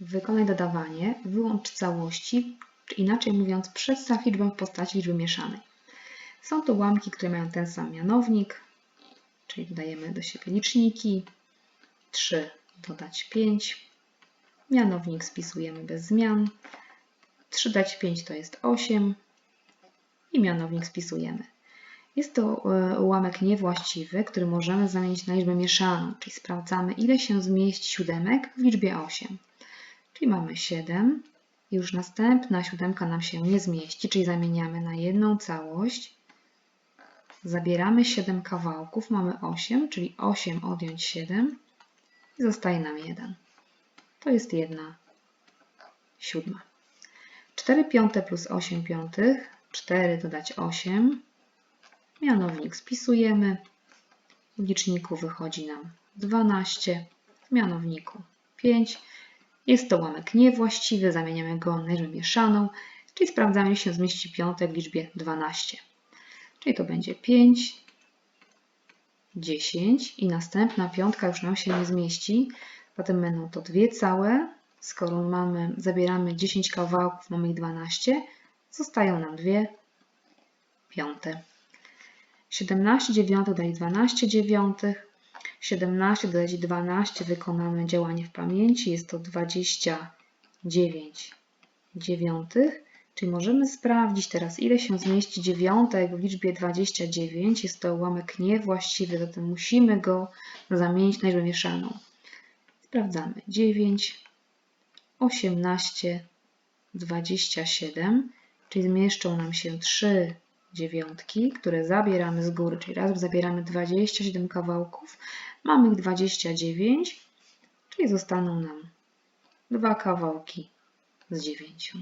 Wykonaj dodawanie, wyłącz całości, czy inaczej mówiąc, przedstaw liczbę w postaci liczby mieszanej. Są to ułamki, które mają ten sam mianownik, czyli dodajemy do siebie liczniki. 3 dodać 5. Mianownik spisujemy bez zmian. 3 dać 5 to jest 8 i mianownik spisujemy. Jest to e, ułamek niewłaściwy, który możemy zamienić na liczbę mieszaną, czyli sprawdzamy ile się zmieści siódemek w liczbie 8. Czyli mamy 7 i już następna siódemka nam się nie zmieści, czyli zamieniamy na jedną całość. Zabieramy 7 kawałków, mamy 8, czyli 8 odjąć 7 i zostaje nam 1. To jest 1 siódma. 4 piąte plus 8 piątych, 4 dodać 8. Mianownik spisujemy. W liczniku wychodzi nam 12, w mianowniku 5. Jest to ułamek niewłaściwy, zamieniamy go na liczbę mieszaną, czyli sprawdzamy, jeśli się zmieści piątek w liczbie 12. Czyli to będzie 5, 10 i następna piątka już nam się nie zmieści. Potem będą to dwie całe. Skoro mamy, zabieramy 10 kawałków, mamy ich 12, zostają nam dwie piąte. 17 dziewiątych dali 12 dziewiątych. 17 dodać 12 wykonamy działanie w pamięci. Jest to 29 dziewiątych. Czyli możemy sprawdzić teraz, ile się zmieści dziewiątek w liczbie 29. Jest to ułamek niewłaściwy, zatem musimy go zamienić na liczbę mieszaną. Sprawdzamy. 9, 18, 27, czyli zmieszczą nam się 3 dziewiątki, które zabieramy z góry, czyli raz zabieramy 27 kawałków, mamy ich 29, czyli zostaną nam dwa kawałki z 9.